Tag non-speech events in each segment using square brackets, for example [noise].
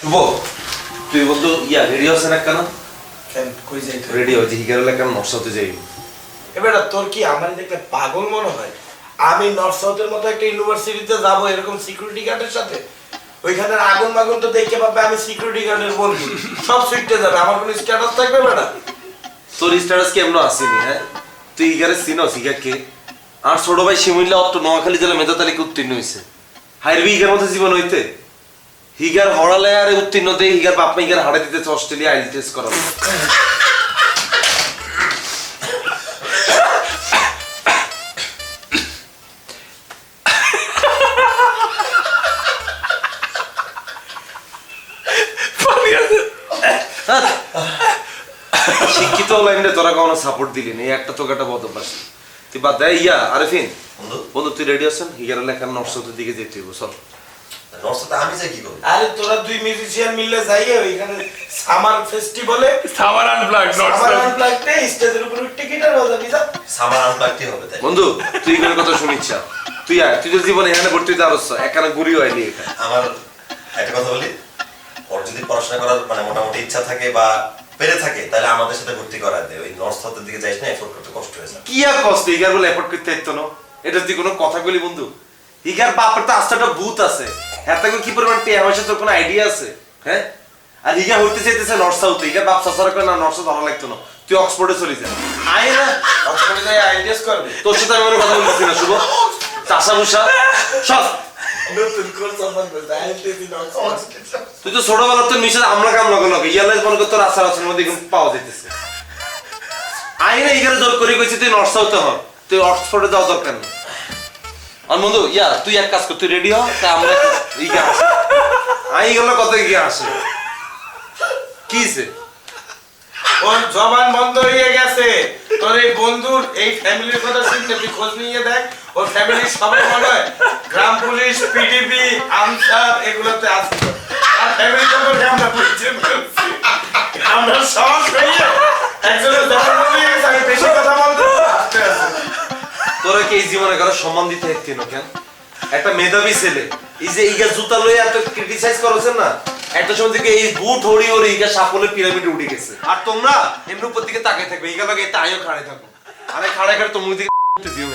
শুভ তুই বন্ধু ইয়া রেডি হচ্ছে না কেন? কেন কই যাইতে রেডি হয়েছে হিগারের কেন নকশাতে যাই এবার তোর কি আমার দেখলে পাগল মনে হয়? আমি নর্থ সাউথের মতো একটা ইউনিভার্সিটিতে যাব এরকম সিকিউরিটি গার্ডের সাথে? ওইখানে আগুন মাগুন তো দেখতে পাবে আমি সিকিউরিটি গার্ডের বন্ধু। সব সুইটে যাবে। আমার কোনো স্ট্যাটাস থাকবে না তোর স্ট্যাটাস কেমন আসেনি হ্যাঁ? তুই হিগারে চিনস কে? আর ছোট ভাই শিমুল্লা অত নোয়াখালী জেলা মেধা তালিকা উত্তীর্ণ হয়েছে। হাইরবি হিগার মধ্যে জীবন হইতে। হিগার হড়ালে আর উত্তীর্ণ দিয়ে হিগার বাপমা হিগার হাড়ে দিতেছে অস্ট্রেলিয়া আইল টেস্ট শিক্ষিত লাইনে তোরা কোনো সাপোর্ট দিলি না? একটা তোকে একটা বদভ্যাস তুই বাদ দেয় ইয়া আরেফিন। বন্ধু তুই রেডি আছেন? হিগার লেখার নকশাতের দিকে যেতে হইব চল। নর্সাতে আমি যাই কি করব? আরে তোরা দুই মিউজিশিয়ান মিলে যাইয়ে ওইখানে সামার ফেস্টিভ্যালে সামার আনপ্লাগ নট সামার আনপ্লাগতে স্টেজের উপর টিকিট আর বাজাবি যা। সামার আনপ্লাগটি হবে তাই। বন্ধু তুই কোনো কথা শুনিচ্ছা? তুই আয় তুই তো জীবনে এখানে ভর্তি ঘুরি হয়নি আমার একটা কথা বলি ওর যদি পড়াশোনা করার মানে মোটামুটি ইচ্ছা থাকে বা পেরে থাকে তাহলে আমাদের সাথে ভর্তি করা দেয় ওই নর্থ সাউথের দিকে যাইস না এফোর্ট করতে কষ্ট হয়ে যায় কি আর কষ্ট? হিগার বলে এফোর্ট করতে হইতো না এটা তুই কোনো কথা বলি বন্ধু হিগার বাপের তো আস্তে একটা ভূত আছে। হ্যাঁ কি পরিমাণ টিয়া পয়সা তোর কোনো আইডিয়া আছে? হ্যাঁ? আর হিগা হইতে চাইতেছে নর্থ সাউথে বাপ সাসার করে না নর্থ ভালো লাগতো না। তুই অক্সফোর্ডে চলে যা। আয় না অক্সফোর্ডে যাই আইডিয়াস করবে তোর সাথে আমি কথা বলতেছি না শুভ। চাষা ভুষা সব করতে তুই তো ছোটবেলা তোর নিচে আমরা কাম লগো লগো ইয়ালাই মনে কর তোর আচার আচরণের মধ্যে পাওয়া যাইতেছে। আইনে এখানে জোর করে কইছি তুই নর্থ সাউথে তুই অক্সফোর্ডে যাওয়া দরকার নেই। আর বন্ধু ইয়া তুই এক কাজ কর তুই রেডি হ তা আমরা [laughs] ইগা আসি। আই গেল কত গিয়ে আসে? কিছে ওর জবান বন্ধ হয়ে গেছে। তোর এই বন্ধুর এই ফ্যামিলির কথা শুনতে তুই খোঁজ নিয়ে দেখ। ওর ফ্যামিলির সবাই মনে হয়। গ্রাম পুলিশ পিডিপি আনসার এগুলোতে আছে। আর ফ্যামিলি সম্পর্কে আমরা পরিচয় আমরা সব হয়ে একজনের তোরা কি এই জীবনে কারও সম্মান দিতে হচ্ছে কেন? একটা মেধাবী ছেলে এই যে ইগা জুতা লয়ে এত ক্রিটিসাইজ করছেন না একটা সময় থেকে এই বুট হড়ি হড়ি ইগা সাফল্যের পিরামিডে উঠে গেছে। আর তোমরা এমনি উপর দিকে তাকাই থাকবে ইগা লাগে আইও খাড়ে থাকো। আরে খাড়ে খাড়ে তোমার দিকে [laughs] দিও।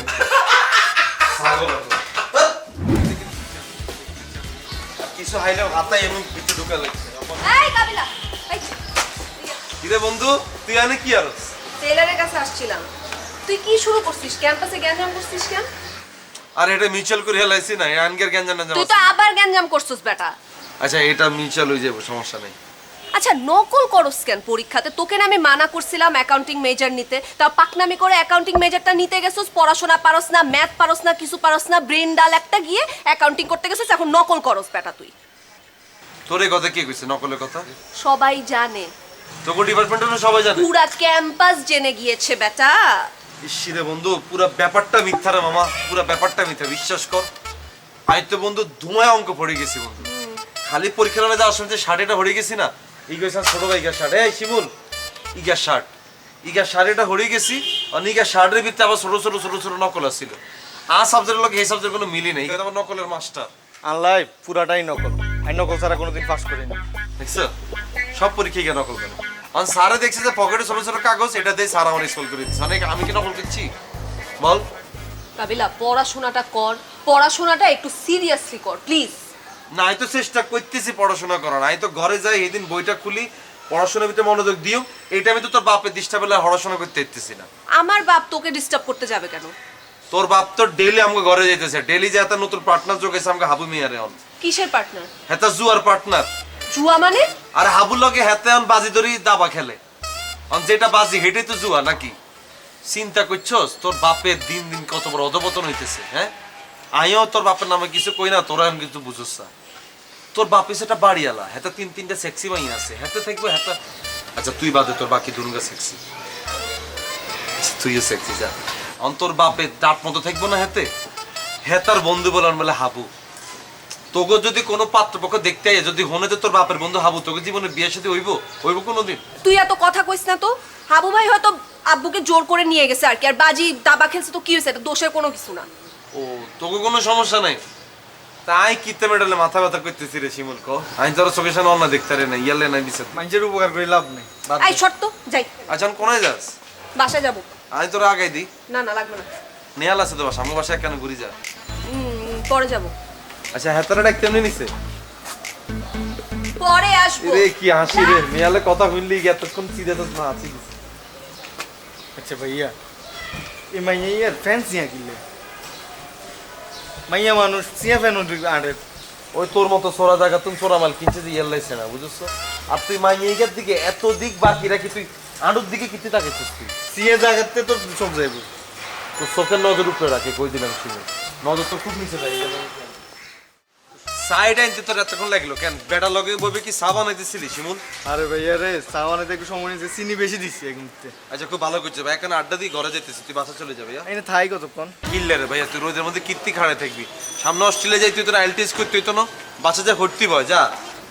কিছু হাইলে হাতায় এমন ভিতরে ঢুকা লাগছে। এই কাবিলা এই বন্ধু তুই আনে কি আর টেলারের কাছে আসছিলাম। তুই কি শুরু করছিস? ক্যাম্পাসে গ্যাঞ্জাম করছিস কেন? আর এটা মিউচুয়াল করে হেলাইছি না আনগের গ্যাঞ্জাম তুই তো আবার গ্যাঞ্জাম করছিস বেটা। আচ্ছা এটা মিউচুয়াল হয়ে যাবে সমস্যা নেই। আচ্ছা নকল করস কেন পরীক্ষাতে? তোকে না আমি মানা করছিলাম অ্যাকাউন্টিং মেজর নিতে। তা পাকনামি করে অ্যাকাউন্টিং মেজরটা নিতে গেছিস পড়াশোনা পারস না ম্যাথ পারস না কিছু পারস না ব্রেন ডাল একটা গিয়ে অ্যাকাউন্টিং করতে গেছিস এখন নকল করস বেটা তুই। তোর কথা কে কইছে নকলের কথা? সবাই জানে। তোকে ডিপার্টমেন্টের সবাই জানে? পুরা ক্যাম্পাস জেনে গিয়েছে বেটা। ইসিরে বন্ধু পুরো ব্যাপারটা মিথ্যা রে মামা পুরো ব্যাপারটা মিথ্যা বিশ্বাস কর। আমি তো বন্ধু ধুমায় অঙ্ক পড়ে গেছি বন্ধু। খালি পরীক্ষা হলে যাওয়ার সময় যে শার্টেটা হরে গেছি না ইগা শার্ট ছোট ভাই ইগা শার্ট এই শিমুল ইগা শার্ট ইগা শার্টেটা হরে গেছি আর ইগা শার্টের ভিতরে আবার ছোট ছোট ছোট ছোট নকল আসছিল আর সাবজেক্টের লোক এই সাবজেক্ট কোনো মিলি নেই। আমার নকলের মাস্টার আনলাই পুরাটাই নকল। আমি নকল ছাড়া কোনোদিন পাস করিনি। দেখছ? সব পরীক্ষায় গিয়ে নকল করে। আর স্যারে দেখছে যে পকেটে ছোট ছোট কাগজ এটা দিয়ে স্যার আমার স্কুল করে দিচ্ছে। অনেক আমি কি নকল করছি? বল। কাবিলা পড়াশোনাটা কর। পড়াশোনাটা একটু সিরিয়াসলি কর প্লিজ না আমি তো চেষ্টা করতেছি পড়াশোনা করার। আমি তো ঘরে যাই এদিন বইটা খুলি পড়াশোনার ভিতরে মনোযোগ দিও। এটা আমি তো তোর বাপের দিশটা বেলা পড়াশোনা করতে ইচ্ছেছি না। আমার বাপ তোকে ডিস্টার্ব করতে যাবে কেন? তোর বাপ তো ডেইলি আমাকে ঘরে যাইতেছে। ডেইলি যে একটা নতুন পার্টনার যোগাইছে আমাকে হাবু মিয়ারে অন। কিসের পার্টনার হেতা জুয়ার পার্টনার জুয়া মানে? আর হাবুর লগে হেতে অন বাজি ধরি দাবা খেলে। অন যেটা বাজি, হেঁটেই তো জুয়া নাকি? চিন্তা করছস, তোর বাপের দিন দিন কত বড় অধপতন হইতেছে হ্যাঁ? আইও তোর বাপের নামে কিছু কই না তোরা এখন কিছু না। তোর বাপ সেটা বাড়িয়ালা হেতে তিন তিনটা সেক্সি মাই আছে, হেতে থাকবে, হেতে আচ্ছা তুই বাদে তোর বাকি দুর্গা সেক্সি তুইও সেক্সি যা। অন তোর বাপের দাঁত মতো থাকব না হেতে? হেতার বন্ধু বলার মেলে হাবু। তোকে যদি কোনো পাত্রপক্ষ দেখতে আয় যদি হনে তোর বাপের বন্ধু হাবু তোকে জীবনে বিয়ের সাথে হইব? হইব কোনোদিন? তুই এত কথা কইস না তো? হাবু ভাই হয়তো আব্বুকে জোর করে নিয়ে গেছে আর কি আর বাজি দাবা খেলছে তো কি হয়েছে? এটা দোষের কোনো কিছু না। ও তোকে কোনো সমস্যা নাই। তাই কিতে মেডালে মাথা ব্যথা করতেছি রে শিমুল কো। আমি তোর চোখের সামনে অন্য দেখতে রে না ইয়ালে নাই দিছে মানুষের উপকার করে লাভ নেই দে। এই শর্ত যাই। আচ্ছা কোনায় যাস? বাসায় যাব। আমি তোর আগাই দিই না না লাগবে না। নেয়াল আছে তো বাসা আমার বাসায় কেন ঘুরি যা? পরে যাব। আচ্ছা হেতারা ডাকতে এমনি নিছে। পরে আসব। রে কি হাসি রে। মেয়ালে কথা বললি এতক্ষণ সিধে তো না আছি আচ্ছা ভাইয়া এই মাইয়া ইয়ার ফ্যান সিয়া কিনলে মাইয়া মানুষ সিয়া ফ্যান আরে ওই তোর মতো সোরা জায়গা তুমি সোরা মাল কিনছে যে ইয়ার লাইছে না বুঝছ? আর তুই মাইয়ের দিকে এত দিক বাকি রাখি তুই আডুর দিকে কিতে তাকাইছিস তুই সিয়া জায়গাতে তো সব যাইব। তোর চোখের নজর উপরে রাখে কই দিলাম শুনে। নজর তো খুব নিচে যাই সাইড আনতে তোর এতক্ষণ লাগল কেন? বেটা লগে বলবে কি সাবান আইতেছিলি শিমুল? আরে ভাইয়া রে সাওয়ানে একটু সময় নিয়েছে চিনি বেশি দিচ্ছি এক মুহূর্তে। আচ্ছা খুব ভালো করছে ভাই এখন আড্ডা দিয়ে ঘরে যেতেছি তুই বাসা চলে যাবে এনে থাই কতক্ষণ? কিল্লে রে ভাইয়া তুই রোদের মধ্যে কীর্তি খাড়ে থাকবি। সামনে অস্ট্রেলিয়া যাই তুই তোর আইএলটিএস করতে হইতো না। বাসা যা ভর্তি বয় যা।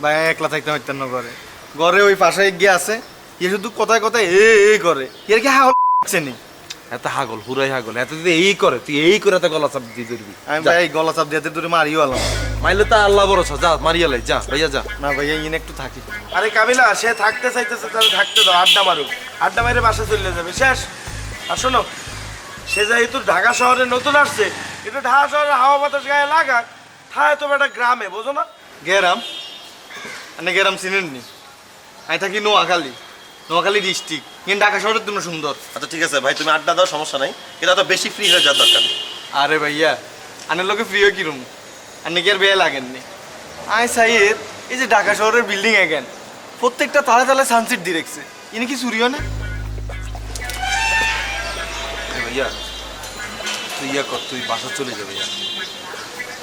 ভাই একলা থাকতে পারতাম না ঘরে। ঘরে ওই পাশে গিয়ে আছে ইয়ে শুধু কথায় কথায় এ এ করে। এর কি হা নি? এত হাগল হুরাই হাগল এত যদি এই করে তুই এই করে এত গলা চাপ দিয়ে ধরবি। আমি। ভাই গলা চাপ দিয়ে দূরে মারিও আলাম। মাইলে তা আল্লাহ বড় যা মারিয়া লাই যা ভাইয়া যা। না ভাইয়া ইন একটু থাকি। আরে কাবিলা সে থাকতে চাইতেছে তাহলে থাকতে দাও আড্ডা মারুক। আড্ডা মেরে বাসা চলে যাবে শেষ। আর শোনো সে যেহেতু ঢাকা শহরে নতুন আসছে কিন্তু ঢাকা শহরে হাওয়া বাতাস গায়ে লাগাক থায় তো একটা গ্রামে বোঝো না? গেরাম? আপনি গেরাম চিনেন নি আমি থাকি নোয়াখালী নোয়াখালী ডিস্ট্রিক্ট কিন্তু ঢাকা শহরের জন্য সুন্দর। আচ্ছা ঠিক আছে ভাই তুমি আড্ডা দাও সমস্যা নাই। কিন্তু এত বেশি ফ্রি হয়ে যাওয়ার দরকার নেই। আরে ভাইয়া আনের লোকে প্রিয় কিরম আপনি কি আর বেয়ে লাগেননি? আই সাইয়ের এই যে ঢাকা শহরের বিল্ডিং এগেন প্রত্যেকটা তালে তালে সানসেট দিয়ে রেখছে। ইনি কি চুরিও না? ভাইয়া তুই ইয়া কর তুই বাসা চলে যাবে ইয়া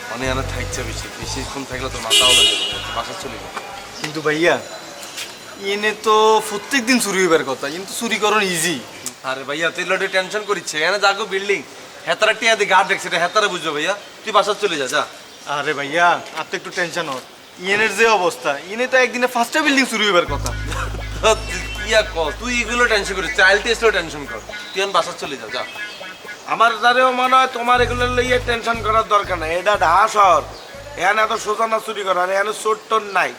মানে আনা থাকছে বেশি বেশিক্ষণ থাকলে তোর মাথাও লাগে বাসা চলে যাবে কিন্তু ভাইয়া ইনে তো প্রত্যেক দিন চুরি হইবার কথা কিন্তু চুরি করন ইজি আরে ভাইয়া তুই লটে টেনশন করিচ্ছে এখানে যাগো বিল্ডিং হেতারা টিয়া দিয়ে গার্ড রেখছে এটা হেতারা ভাইয়া। তুই বাসা চলে যা যা। আরে ভাইয়া আর তো একটু টেনশন হর ইয়েনের যে অবস্থা ইনে তো একদিনে ফার্স্টটা বিল্ডিং চুরি হইবার কথা। ইয়া ক তুই এগুলো টেনশন করিস চাইল্ড টেস্টও টেনশন কর। তুই এখন বাসা চলে যা যা। আমার দ্বারেও মনে হয় তোমার এগুলো লইয়ে টেনশন করার দরকার নাই। এটা ঢাকা শহর। এখানে এত সোজা না চুরি করে আর এখানে চোর টোর নাই।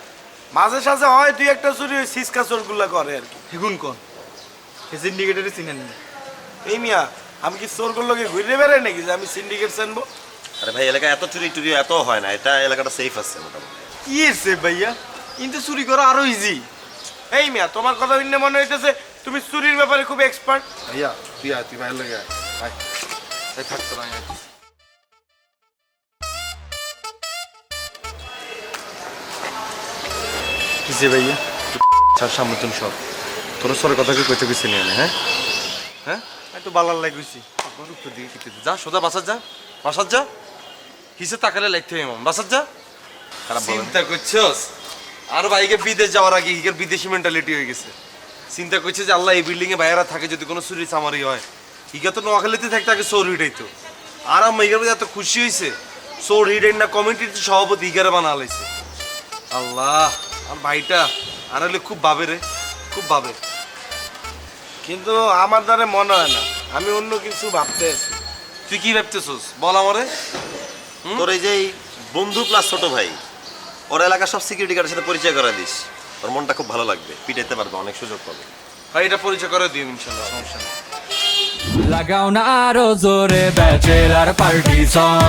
মাঝে সাঝে হয় দুই একটা চুরি ওই সিসকা চোরগুলো করে আর কি। হেগুন কন হে সিন্ডিকেটারে চিনেন না। এই মিয়া আমি কি চোরগুলোকে ঘুরে বেড়াই নাকি যে আমি সিন্ডিকেট চেনবো? আরে ভাই এলাকায় এত চুরি টুরি এত হয় না এটা এলাকাটা সেফ আছে মোটামুটি। কি এসে ভাইয়া? কিন্তু চুরি করা আরও ইজি এই মিয়া তোমার কথা শুনে মনে হইতেছে তুমি চুরির ব্যাপারে খুব এক্সপার্ট ভাইয়া তুই আয় তুই ভাইয়ের লাগে এই থাকতো না কিসে ভাইয়া। ছাড় সামনে তুমি সব তোর সরের কথা কি কইতে কইছে নিয়ে নে, হ্যাঁ? হ্যাঁ? একটু বালার লাগুছি দিকে কিতে যা সোজা বাসার যা। বাসার যা। কিসে তাকালে লাইতে এমন বাসার যা। খারাপ চিন্তা করছস? আর ভাইকে বিদেশ যাওয়ার আগে হিগের বিদেশি মেন্টালিটি হয়ে গেছে। চিন্তা করছে যে আল্লাহ এই বিল্ডিং এ বাইরে থাকে যদি কোনো চুরি চামারি হয়। হিগা তো নোয়াখালীতে থাকতে আগে চোর হিটাইতো। আর আমি হিগের এত খুশি হয়েছে চোর হিটাই না কমিটির সভাপতি হিগারে বানা লাইছে আল্লাহ। আর ভাইটা আর হলে খুব ভাবে রে খুব ভাবে। কিন্তু আমার দ্বারা মনে হয় না আমি অন্য কিছু ভাবতে আছি। তুই কি ভাবতেছস? বল আমারে। তোর এই যে এই বন্ধু প্লাস ছোট ভাই ওর এলাকার সব সিকিউরিটি গার্ডের সাথে পরিচয় করে দিস। ওর মনটা খুব ভালো লাগবে পিটাইতে পারবে অনেক সুযোগ পাবে। ভাই এটা পরিচয় করে দিও ইনশাল্লাহ সমস্যা নেই। লাগাও না আরও জোরে ব্যাচেলার পার্টি সং